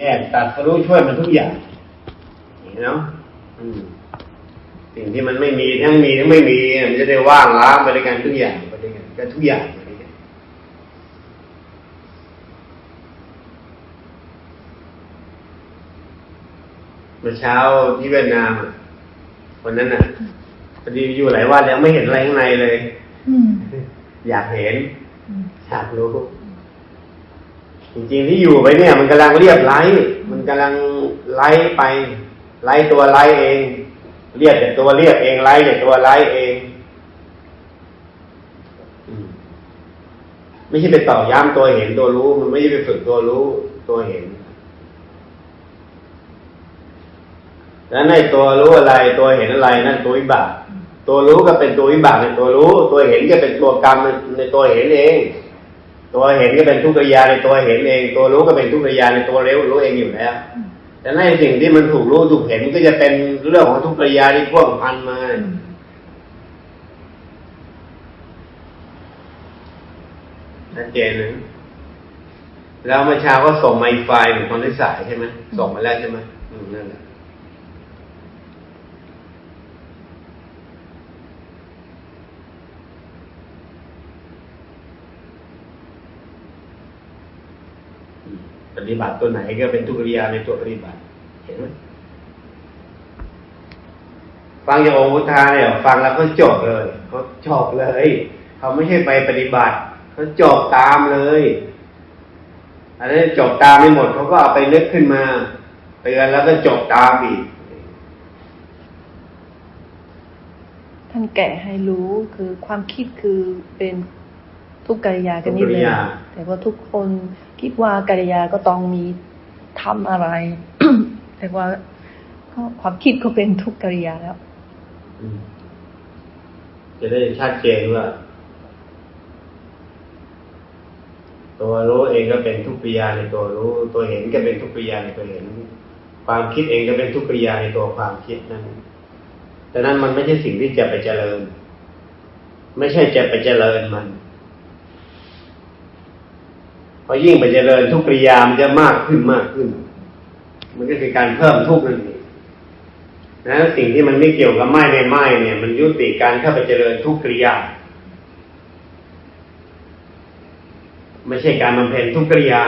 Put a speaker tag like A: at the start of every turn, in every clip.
A: แยกตัดสรู้ช่วยมันทุกอย่างเนาะอืมสิ่งที่มันไม่มีทั้งมีทั้งไม่มีมันจะได้ว่างล้างไปด้วยกันทุกอย่างไปด้วยกันก็ทุกอย่างไปด้วยกันเมื่อเช้าที่เวียดนามอะวันนั้นน่ะพอดีอยู่หลายวันแล้วไม่เห็นอะไรข้างในเลย
B: อืม
A: อยากเห็น
B: อืม
A: อยากรู้ จริงๆที่อยู่ไปเนี่ย มันกำลังเรียบไล้มันกำลังไล่ไป ไล่ตัวไล่เอง เรียกแต่ตัวเรียกเองไล่แต่ตัวไล่เองไม่ใช่ไปต่อย้ำตัวเห็นตัวรู้ มันไม่ใช่ไปฝึกตัวรู้ตัวเห็น แล้วในตัวรู้อะไร ตัวเห็นอะไรนั่นตัววิบาก ตัวรู้ก็เป็นตัววิบากในตัวรู้ ตัวเห็นก็เป็นตัวกรรมในตัวเห็นเอง ตัวเห็นก็เป็นทุกขยาในตัวเห็นเอง ตัวรู้ก็เป็นทุกขยาในตัวเรู้รู้เองอยู่แล้วแต่ในสิ่งที่มันถูกรู้ถูกเห็นมันก็จะเป็นเรื่องของทุกขยาที่พ่วงพันมาชัดเจนนะแล้วเมื่อเช้าก็ส่งมาอีกไฟล์เหมือนคนที่สายใช่ไหมส่งมาแล้วใช่ไหมอืมนั่นแหละ ปฏิบัติตัวไหนก็เป็นทุกขริยาในตัวปฏิบัติ เห็นไหมฟังจากองค์พุทธาเนี่ย ฟังแล้วก็จบเลยเขาจบเลยเขาไม่ใช่ไปปฏิบัติเขาจบตามเลยอันนี้จบตามไม่หมดเขาก็เอาไปนึกขึ้นมาเตือนแล้วก็จบตามอีก
B: ท่านแกะให้รู้คือความคิดคือเป็นทุกกิริยากันนิด
A: ทุกกิ
B: เล
A: ริ
B: ย
A: ยา
B: แต่ว่าทุกคน คิดว่ากิริยาก็ต้องมีทำอะไร แต่ว่าก็ความคิดก็เป็นทุกกิริยาแล้ว
A: จะได้ชัดเจนว่า ตัวรู้เองก็เป็นทุกปิยาในตัวรู้ ตัวเห็นก็เป็นทุกปิยาในตัวเห็น ความคิดเองก็เป็นทุกปิยาในตัวความคิดนั้นแต่นั้นมันไม่ใช่สิ่งที่จะไปเจริญ ไม่ใช่จะไปเจริญมัน พราะยิ่งไปเจริญทุกปิยามันจะมากขึ้นมากขึ้น มันก็คือการเพิ่มทุกข์นั่นเองนะสิ่งที่มันไม่เกี่ยวกับไม้ในไม้เนี่ย มันยุติการเข้าไปเจริญทุกกิริยา ไม่ใช่การบำเพ็ญทุกกิริยา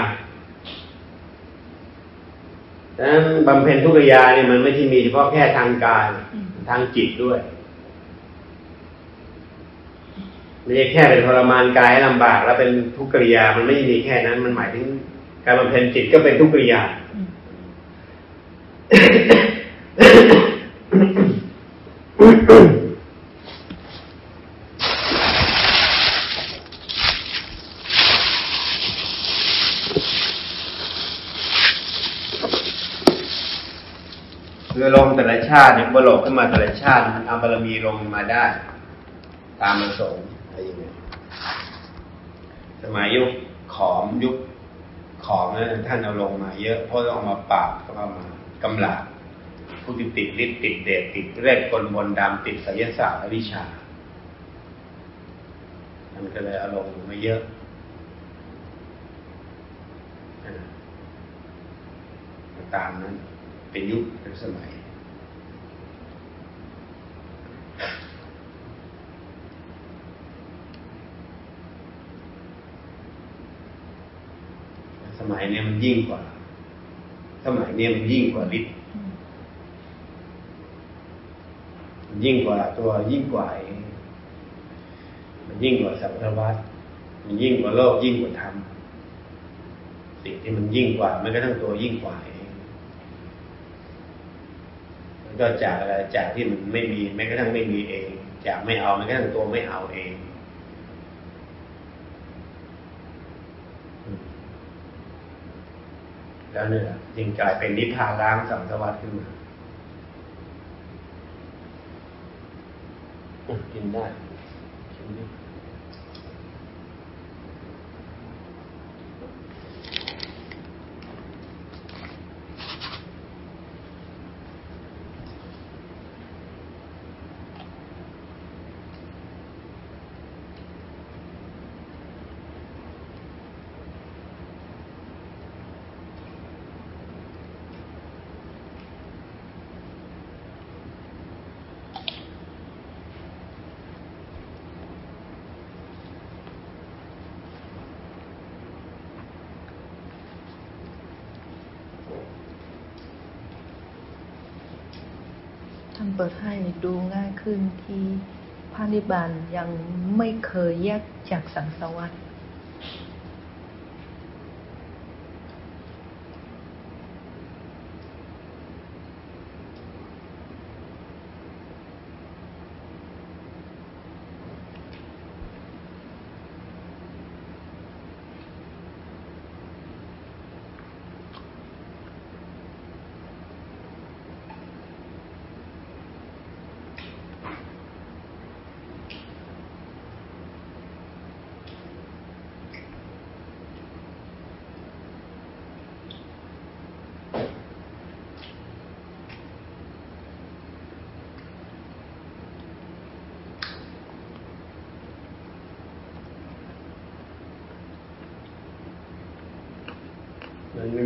A: ดังนั้นบำเพ็ญทุกกิริยาเนี่ยมันไม่ใช่มีเฉพาะแค่ทางกายทางจิตด้วย ไม่ใช่แค่เป็นทรมานกายให้ลำบาก แล้วเป็นทุกขกิริยา มันไม่ได้มีแค่นั้น มันหมายถึงการบำเพ็ญจิตก็เป็นทุกขกิริยา
B: อืม
A: คือลงแต่ละชาติเนี่ยบรกขึ้นมาแต่ละชาติ มันเอาบารมีลงมาได้ ตามประสงค์ อะไรอย่างเงี้ยสมัยยุคขอมยุคขอมนั้นท่านเอาลงมาเยอะเพราะต้องเอามาปราบก็เอามากำลังผู้ที่ติดฤทธิ์ติดเดชติดเรศกลมนต์ดำติดไสยศาสตร์และวิชาท่านก็เลยเอาลงมาเยอะอ่าตามนั้น เป็นยุคเป็นสมัย สมั ยิ่งกว่า สมัยเนี้ยมันยิ่งกว่าฤทธิ์
B: มั
A: นยิ่งกว่าตัวยิ่งกว่ามันยิ่งกว่าสังสารวัฏมันยิ่งกว่าโลกยิ่งกว่าธรรมสิ่งที่มันยิ่งกว่ามันก็ทั้งตัวยิ่งกว่าเองมันก็จากอะไรจากที่มันไม่มีแม้กระทั่งไม่มีเอง จากไม่เอาแม้กระทั่งตัวไม่เอาเอง แล้วเนี่ยจึงกลายเป็นนิพพานล้างสังสวัตขึ้นมากินได้กินดิ
B: เปิดให้ดูง่ายขึ้นที่พระนิบานยังไม่เคยแยกจากสังสารวัฏ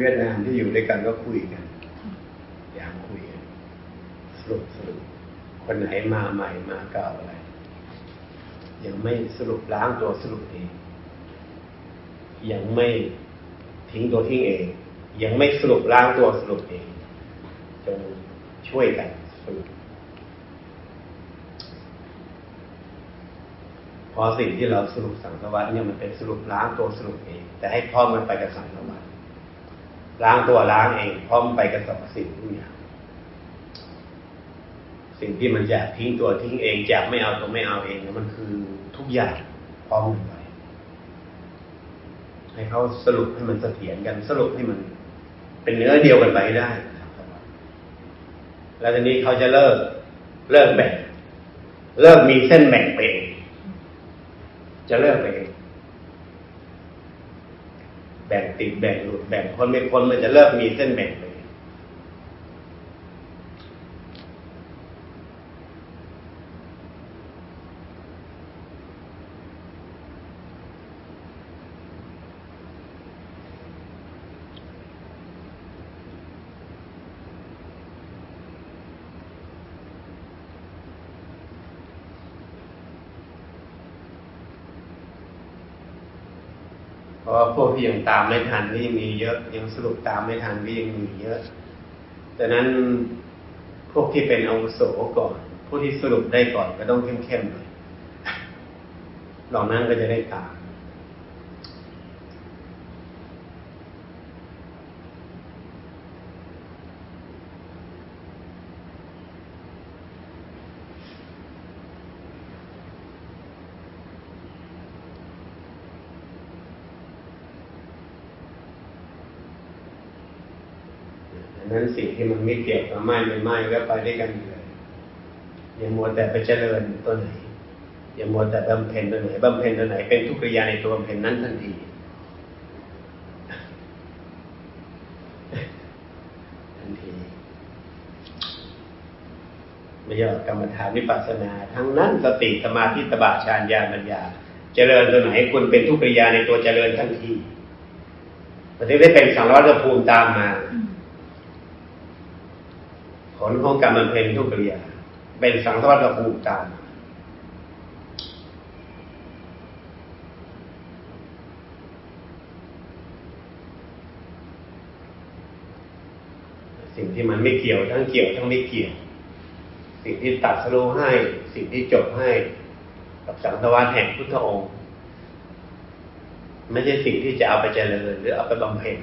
A: เวียดนามที่อยู่ด้วยกันก็คุยกันอย่ากคุยกันสรุปสรุปคนไหนมาใหม่มาเก่าอะไร ยังไม่สรุปล้างตัวสรุปเองยังไม่ทิ้งตัวทิ้งเอง ยังไม่สรุปล้างตัวสรุปเองจงช่วยกันสรุปพราะสิ่งที่เราสรุปสังสารวัตเนี่ยมันเป็นสรุปล้างตัวสรุปเอง แต่ให้พร้อมมันไปกับสังสารวัต ล้างตัวล้างเองพร้อมไปกับสรรพสิ่งทุกอย่างสิ่งที่มันจะทิ้งตัวทิ้งเองจะไม่เอาตัวไม่เอาเองมันคือทุกอย่างพร้อมกันไปให้เขาสรุปให้มันเสถียรกันสรุปให้มัน เป็นเนื้อเดียวกันไปได้แล้วทีนี้เขาจะเลิกเลิกแบ่งเลิกมีเส้นแบ่งไปเองจะเลิกไปเอง แบ่งติดแบ่งหลุดแบ่งคนไม่คนมันจะเลิกมีเส้นแบ่ง ราะว่าพวกที่ยังตามไม่ทันก็ยังมีเยอะ ยังสรุปตามไม่ทันก็ยังมีเยอะดังนั้นพวกที่เป็นอาวุโสก่อน ผู้ที่สรุปได้ก่อนก็ต้องเข้มๆหน่อยเหล่านั้นก็จะได้ตาม ดังนั้น สิ่งที่มันไม่เกี่ยวกับไหม้ไม่ไหม้ก็ไปด้วยกันเลยอย่ามัวแต่ไปเจริญตัวไหน อย่ามัวแต่บำเพ็ญตัวไหนบำเพ็ญตัวไหน เป็นทุกริยาในตัวบำเพ็ญนั้นทันทีทันทีไม่ใช่ว่ากรรมฐานวิปัสสนา ทั้งนั้นสติสมาธิตบะฌานญาณปัญญา เจริญตัวไหนคุณเป็นทุกริยาในตัวเจริญทันทีมันถึงได้เป็นสังวัตภูมิตามมา ลของการบำเพ็ญทุกริยา เป็นสังสวัตภูมิตามสิ่งที่มันไม่เกี่ยวทั้งเกี่ยวทั้งไม่เกี่ยว สิ่งที่ตัดสรู้ให้ สิ่งที่จบให้ กับสังสวัตแห่งพุทธองค์ ไม่ใช่สิ่งที่จะเอาไปเจริญหรือเอาไปบำเพ็ญ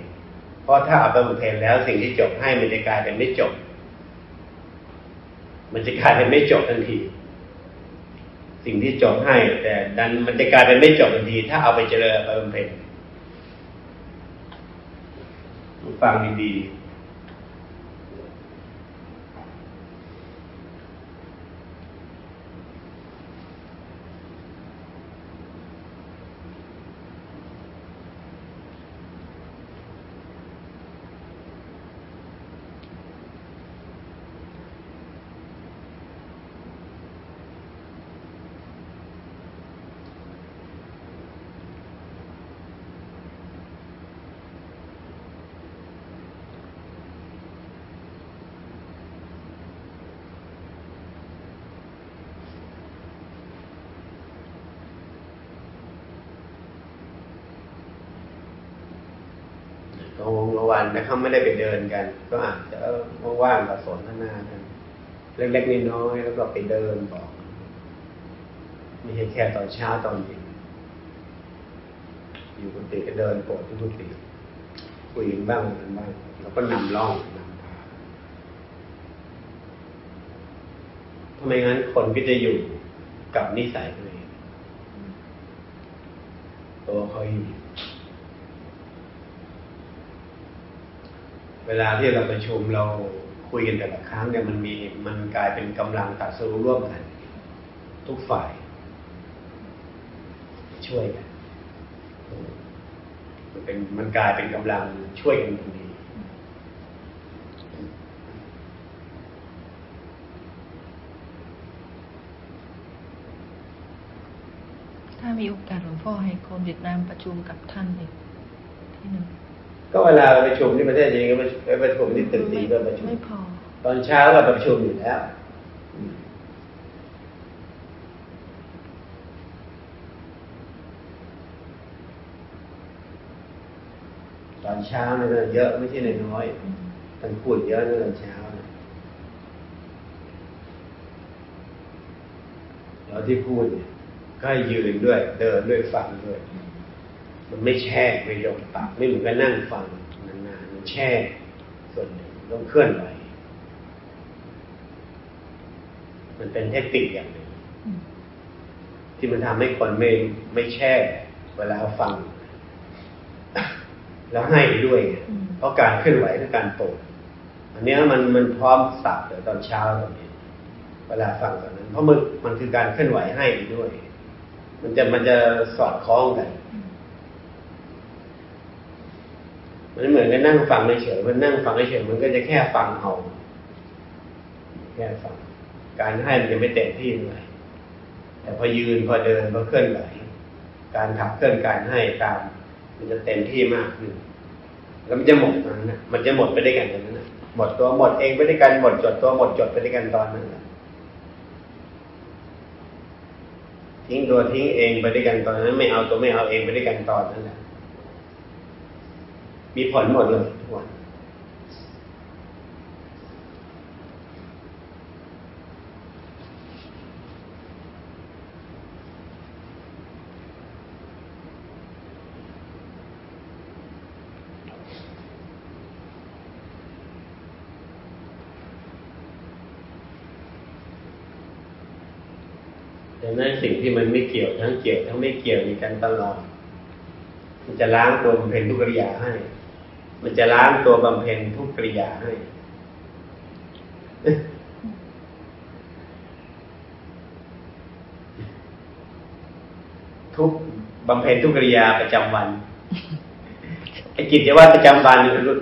A: เพราะถ้าเอาไปบำเพ็ญแล้วสิ่งที่จบให้มันจะกลายเป็นไม่จบ มันจะกลายเป็นไม่จบทันที สิ่งที่จบให้ แต่ดันมันจะกลายเป็นไม่จบทันที ถ้าเอาไปเจริญเอาไปบำเพ็ญฟังดีๆ กลางวงกลางวันถ้าเขาไม่ได้ไปเดินกัน ก็อาจจะว่างๆก็สนทนากันเล็กๆน้อยๆแล้วก็ไปเดินบอกไม่ใช่แค่ตอนเช้าตอนเย็นอยู่กุฏิก็เดินโปรดทุกๆปีคุยกันบ้างกันบ้างแล้วก็นำล่องนำพาทำไมงั้นคนก็จะอยู่กับนิสัยตัวเองตัวเขาอยู่ เวลาที่เราประชุมเราคุยกันแต่ละครั้งเนี่ยมันมีมันกลายเป็นกำลังตัดสู้ร่วมกัน ทุกฝ่าย ช่วยกันมันเป็นมันกลายเป็นกำลังช่วยกันตรงนี้
B: ถ้ามีโอกาสหลวงพ่อให้คนเวียดนามประชุมกับท่านอีกที่หนึ่ง
A: ก็เวลาประชุมที่ประเทศจีนก็ไปประชุมที่ตึกสีก็ประชุม
B: ไม่พอ
A: ตอนเช้าก็ประชุมอยู่แล้วอืมตอนเช้าเนี่ยก็เยอะไม่ใช่น้อยๆท่านพูดเยอะนะตอนเช้านะแล้วที่พูดเนี่ยก็ให้ยืนด้วย เดินด้วยฟังด้วย มันไม่แช่ไม่ยกปากไม่เหมือนกับนั่งฟังนานๆมันแช่ส่วนหนึ่งต้องเคลื่อนไหวมันเป็นเทคนิคอย่างหนึ่งที่มันทำให้คนไม่ไม่แช่ เวลาฟัง แล้วให้ด้วยเพราะการเคลื่อนไหวและการโปรดอันเนี้ยมันมันพร้อมสับเดี๋ยวตอนเช้าตอนนี้ เวลาฟังตอนนั้น เพราะมันมันคือการเคลื่อนไหวให้ด้วย มันจะมันจะสอดคล้องกัน มันเหมือนกับนั่งฟังเฉยมันนั่งฟังเฉยมันก็จะแค่ฟังเอาแค่ฟัง การให้มันจะไม่เต็มที่เท่าไหร่แต่พอยืนพอเดินพอเคลื่อนไหวการขับเคลื่อนการให้ตาม มันจะเต็มที่มากขึ้นแล้วมันจะหมดนั้นนะมันจะหมดไปด้วยกันตอนนั้นนะหมดตัวหมดเองไปด้วยกันหมดจดตัวหมดจดไปด้วยกันตอนนั้นนะทิ้งตัวทิ้งเองไปด้วยกันตอนนั้น ไม่เอาตัวไม่เอาเองไปด้วยกันตอนนั้นแหละ มีผลหมดเลยทุกวันดังนั้นสิ่งที่มันไม่เกี่ยวทั้งเกี่ยวทั้งไม่เกี่ยวมีกันตลอดมันจะล้างตัวบำเพ็ญทุกกิริยาให้ มันจะล้างตัวบำเพ็ญทุกกิริยาให้ทุกบำเพ็ญทุกกิริยาประจำวันไอ้กิจวัตรประจำวัน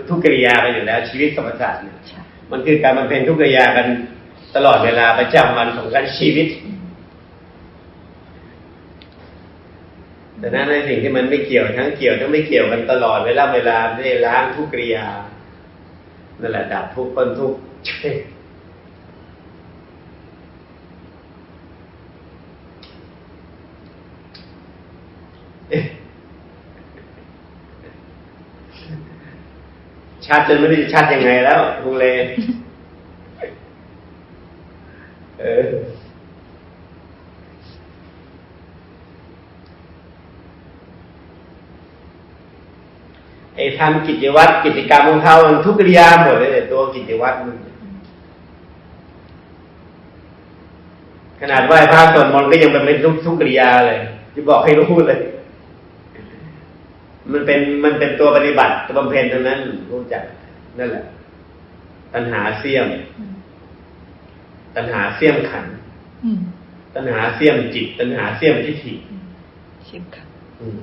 A: ทุกกิริยาไปอยู่แล้ว ชีวิตสมรรถเนี่ย
B: ใช่
A: มันคือการบำเพ็ญทุกกิริยากันตลอดเวลาประจำวันของการชีวิต แต่นั้นในสิ่งที่มันไม่เกี่ยวทั้งเกี่ยวทั้งไม่เกี่ยวกันตลอดเวลาเวลาไม่ได้ล้างทุกกิริยานั่นแหละดับทุกข์พ้นทุกข์ชัดจนไม่รู้จะชัดยังไงแล้วลุงเลเออ ไอ้ ทำกิจวัตรกิจกรรมของเขามันทุกกิริยาหมดเลยแต่ตัวกิจวัตรมันขนาดไหว้พระสวดมนต์ก็ยังเป็นทุกทุกกิริยาเลยจะบอกให้รู้เลย มันเป็นมันเป็นตัวปฏิบัติตัวบำเพ็ญเท่านั้นรู้จักนั่นแหละ ตัณหาเสียม
B: อืม
A: ตัณหาเสียมขันธ์
B: อืม
A: ตัณหาเสียมจิต ตัณหาเสียมทิฏฐิ
B: อืมเสียงขัน
A: อืม